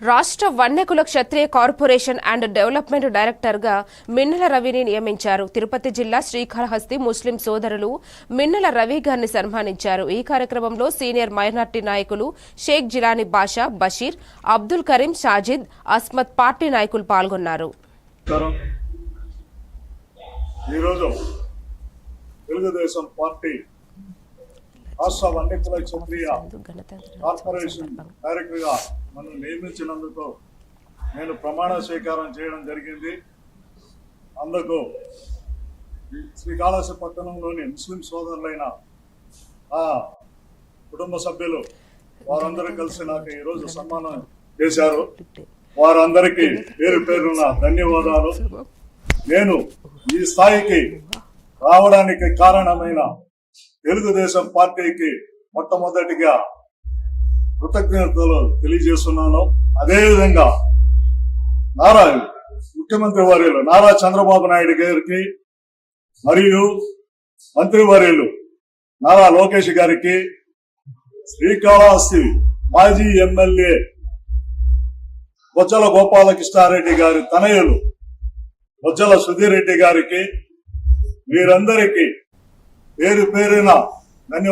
రాష్ట్ర వన్యకుల క్షత్రియ కార్పొరేషన్ అండ్ డెవలప్మెంట్ డైరెక్టర్గా మిన్నెల రవిని నియమించారు. తిరుపతి జిల్లా శ్రీకాళహస్తి ముస్లిం సోదరులు మిన్నెల రవి గారిని సన్మానించారు. ఈ కార్యక్రమంలో సీనియర్ మైనార్టీ నాయకులు షేక్ జిలానీ బాషా బషీర్ అబ్దుల్ కరీం షాజిద్ అస్మత్ పార్టీ నాయకులు పాల్గొన్నారు. తెలుగుదేశం పార్టీ రాష్ట్ర వన్యకుల క్షత్రియ కార్పొరేషన్ డైరెక్టర్గా నన్ను నియమించినందుకు నేను ప్రమాణ స్వీకారం చేయడం జరిగింది. అందుకు శ్రీకాళహస్తి పట్టణంలోని ముస్లిం సోదరులైన ఆ కుటుంబ సభ్యులు వారందరూ కలిసి నాకు ఈరోజు సన్మానం చేశారు. వారందరికీ పేరు పేరున ధన్యవాదాలు. నేను ఈ స్థాయికి రావడానికి కారణమైన తెలుగుదేశం పార్టీకి మొట్టమొదటిగా కృతజ్ఞతలు తెలియజేస్తున్నాను. అదేవిధంగా నారా ముఖ్యమంత్రి వర్యులు నారా చంద్రబాబు నాయుడు గారికి మరియు మంత్రి వర్యులు నారా లోకేష్ గారికి శ్రీకాళహస్తి మాజీ ఎమ్మెల్యే బొజ్జల గోపాలకృష్ణారెడ్డి గారి తనయులు బొజ్జల సుధీరెడ్డి గారికి మీరందరికీ పేరు పేరున ధన్యవాదాలు.